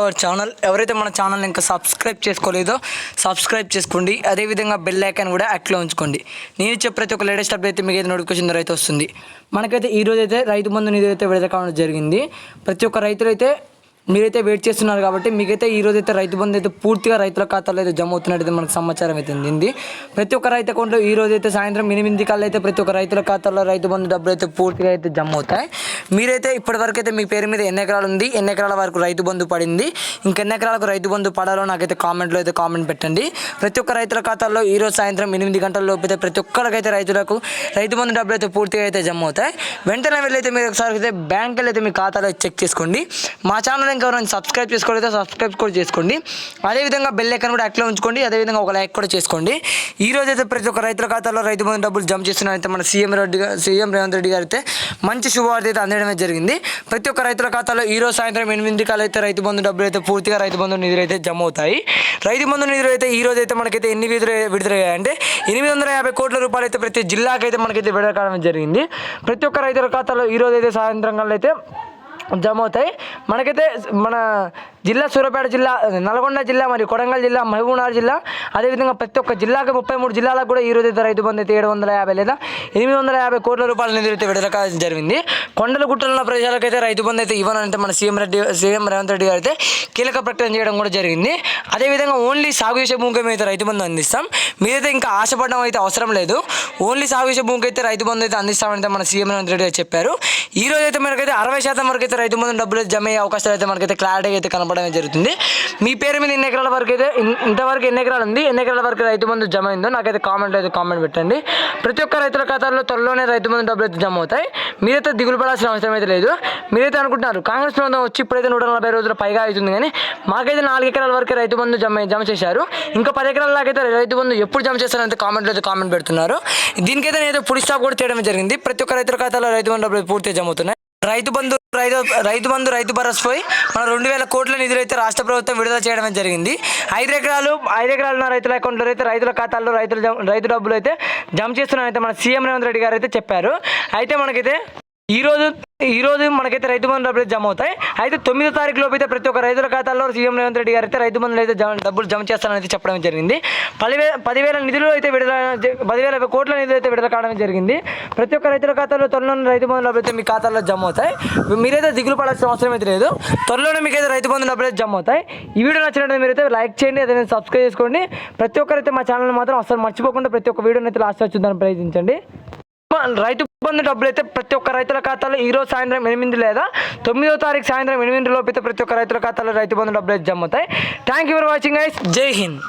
Our channel ఎవరైతే మన channel ఇంకా సబ్స్క్రైబ్ చేసుకోలేదో సబ్స్క్రైబ్ చేసుకోండి. అదేవిధంగా బెల్ ఐకాన్ కూడా యాక్ట్లో ఉంచుకోండి. నేను ఇచ్చే ప్రతి ఒక్క లేటెస్ట్ అప్డేట్ అయితే మీకు అయితే నోటిఫికేషన్ ద్వారా అయితే వస్తుంది. మనకైతే ఈ రోజు అయితే రైతు బంధు నిధి అయితే విడుదల కావడం జరిగింది. ప్రతి ఒక్క రైతులైతే మీరైతే వెయిట్ చేస్తున్నారు కాబట్టి మీకైతే ఈ రోజు అయితే రైతు బంధు అయితే పూర్తిగా రైతుల ఖాతాలో అయితే జమ అవుతున్నట్టు మనకు సమాచారం అయితే ఉంది ప్రతి ఒక్క రైతు అకౌంట్లో ఈ రోజు అయితే సాయంత్రం ఎనిమిది కల్లా అయితే ప్రతి ఒక్క రైతుల ఖాతాలో రైతు బంధు డబ్బులు అయితే పూర్తిగా అయితే జమ అవుతాయి. మీరైతే ఇప్పటివరకు అయితే మీ పేరు మీద ఎన్ని ఎకరాలు ఉంది ఎన్ని ఎకరాల వరకు రైతు బంధు పడింది ఇంకెన్ని ఎకరాలకు రైతు బంధు పడాలో నాకైతే కామెంట్లో అయితే కామెంట్ పెట్టండి. ప్రతి ఒక్క రైతుల ఖాతాల్లో ఈ రోజు సాయంత్రం ఎనిమిది గంటల లోపు అయితే ప్రతి ఒక్కరికైతే రైతులకు రైతు బంధు డబ్బులు అయితే పూర్తిగా అయితే జమ అవుతాయి. వెంటనే వెళ్ళైతే మీరు ఒకసారి అయితే బ్యాంక్ అయితే మీ ఖాతాలో చెక్ చేసుకోండి. మా ఛానల్ ఇంకా ఎవరైనా సబ్స్క్రైబ్ చేసుకోలేదో సబ్స్క్రైబ్ కూడా చేసుకోండి. అదేవిధంగా బెల్ ఐకాన్ కూడా యాక్ట్లో ఉంచుకోండి. అదేవిధంగా ఒక లైక్ కూడా చేసుకోండి. ఈ రోజు అయితే ప్రతి ఒక్క రైతుల ఖాతాలో రైతు బంధు డబ్బులు జమ చేస్తున్నారైతే మన సీఎం రెడ్డి గారు సీఎం రేవంత్ రెడ్డి గారు అయితే మంచి శుభవార్త అయితే అందడమే జరిగింది. ప్రతి ఒక్క రైతుల ఖాతాలో ఈ రోజు సాయంత్రం ఎనిమిది కాలు అయితే రైతు బంధు డబ్బులు అయితే పూర్తిగా రైతు బంధు నిధులు అయితే జమ అవుతాయి. రైతు బంధు నిధులు అయితే ఈ రోజు అయితే మనకైతే ఎన్ని విడుదల విడుదలయ్యాయంటే ఎనిమిది వందల యాభై కోట్ల రూపాయలు అయితే ప్రతి జిల్లాకైతే మనకైతే విడుదల కావడం జరిగింది. ప్రతి ఒక్క రైతుల ఖాతాలో ఈ రోజు అయితే సాయంత్రం కల్లా అయితే జమ అవుతాయి మనకైతే మన జిల్లా సూర్యాపేట జిల్లా నల్గొండ జిల్లా మరియు కొడంగల్ జిల్లా మహబూబ్నగర్ జిల్లా అదేవిధంగా ప్రతి ఒక్క జిల్లాకి ముప్పై మూడు జిల్లాలకు కూడా ఈ రోజు అయితే రైతు బంధు అయితే ఏడు వందల యాభై లేదా ఎనిమిది వందల యాభై కోట్ల రూపాయల నిధులు అయితే విడుదల కావడం జరిగింది. కొండల గుట్టలు ఉన్న ప్రజలకైతే రైతు బంధు అయితే ఇవ్వనంటే మన సీఎం రెడ్డి సీఎం రేవంత్ రెడ్డి గారు అయితే కీలక ప్రకటన చేయడం కూడా జరిగింది. అదేవిధంగా ఓన్లీ సాగు చేసే భూమికి అయితే రైతు బంధు అందిస్తాం. మీరైతే ఇంకా ఆశపడడం అయితే అవసరం లేదు. ఓన్లీ సాగు చేసే భూమికి అయితే రైతు బంధు అయితే అందిస్తామంటే మన సీఎం రేవంత్ రెడ్డి గారు చెప్పారు. ఈ రోజు అయితే మనకైతే అరవై శాతం వరకు అయితే రైతు బంధు డబ్బులు జమ అయ్యే అవకాశాలు అయితే మనకైతే క్లారిటీ అయితే కనపడడం జరుగుతుంది. మీ పేరు మీద ఎన్ని ఎకరాల వరకు అయితే ఇంతవరకు ఎన్ని ఎకరాలు ఉంది ఎన్ని ఎకరాల వరకు రైతు బంధు జమ అయిందో నాకైతే కామెంట్ అయితే కామెంట్ పెట్టండి. ప్రతి ఒక్క రైతుల ఖాతాల్లో త్వరలోనే రైతు బంధు డబ్బులు అయితే జమ అవుతాయి. మీరైతే దిగులు పడాల్సిన అవసరం అయితే లేదు. మీరైతే అనుకుంటున్నారు కాంగ్రెస్ ప్రభుత్వం వచ్చి ఇప్పుడైతే నూట నలభై రోజుల పైగా అవుతుంది కానీ మాకైతే నాలుగు ఎకరాల వరకు రైతు బంధు జమ జమ చేశారు. ఇంకా పది ఎకరాల దాకైతే అయితే రైతు బంధు ఎప్పుడు జమ చేస్తారంటే కామెంట్లో అయితే కామెంట్ పెడుతున్నారు. దీనికైతే నేను పుడి స్టాప్ కూడా చేయడం జరిగింది. ప్రతి ఒక్క రైతుల ఖాతాలో రైతు బంధు డబ్బులు పూర్తి జమ అవుతున్నాయి. రైతు బంధు రైతు రైతు బంధు రైతు భరోసా పోయి మన రెండు వేల కోట్ల నిధులు అయితే రాష్ట్ర ప్రభుత్వం విడుదల చేయడం జరిగింది. ఐదు ఎకరాలు ఐదు ఎకరాలు ఉన్న రైతుల అకౌంట్లో అయితే రైతుల ఖాతాల్లో రైతుల రైతు డబ్బులు అయితే జమ చేస్తున్నారైతే మన సీఎం రేవంత్ రెడ్డి గారు అయితే చెప్పారు. అయితే మనకైతే ఈ రోజు ఈ రోజు మనకైతే రైతు బంధు డబ్బులు జమ అవుతాయి. అయితే తొమ్మిదో తారీఖు లోపు అయితే ప్రతి ఒక్క రైతుల ఖాతాల్లో సీఎం రేవంత్ రెడ్డి గారు అయితే రైతు మందులు అయితే డబ్బులు జమ చేస్తారని అయితే చెప్పడం జరిగింది. పదివేల పదివేల నిధులు అయితే విడుదల పదివేల కోట్ల నిధులు అయితే విడుదల కావడం జరిగింది. ప్రతి ఒక్క రైతుల ఖాతాలో త్వరలోనే రైతు బంధు డబ్బులు అయితే మీ ఖాతాలో జమ అవుతాయి. మీరైతే దిగులు పడాల్సిన అవసరం అయితే లేదు. త్వరలోనే మీకైతే రైతు బంధు డబ్బులు అయితే జమ అవుతాయి. ఈ వీడియో నచ్చినట్టు మీరైతే లైక్ చేయండి అదే సబ్స్క్రైబ్ చేసుకోండి. ప్రతి ఒక్కరైతే మా ఛానల్ మాత్రం అసలు మర్చిపోకుండా ప్రతి ఒక్క వీడియోని అయితే లాస్ట్ చూద్దాం ప్రయత్నించండి. రైతు బంధు డబ్బులు అయితే ప్రతి ఒక్క రైతుల ఖాతాలో ఈ రోజు సాయంత్రం ఎనిమిది లేదా తొమ్మిదో తారీఖు సాయంత్రం ఎనిమిది లోపు అయితే ప్రతి ఒక్క రైతుల ఖాతాలో రైతు బంధు డబ్బులు అయితే జమ అవుతాయి. Thank you for watching guys Jai Hind.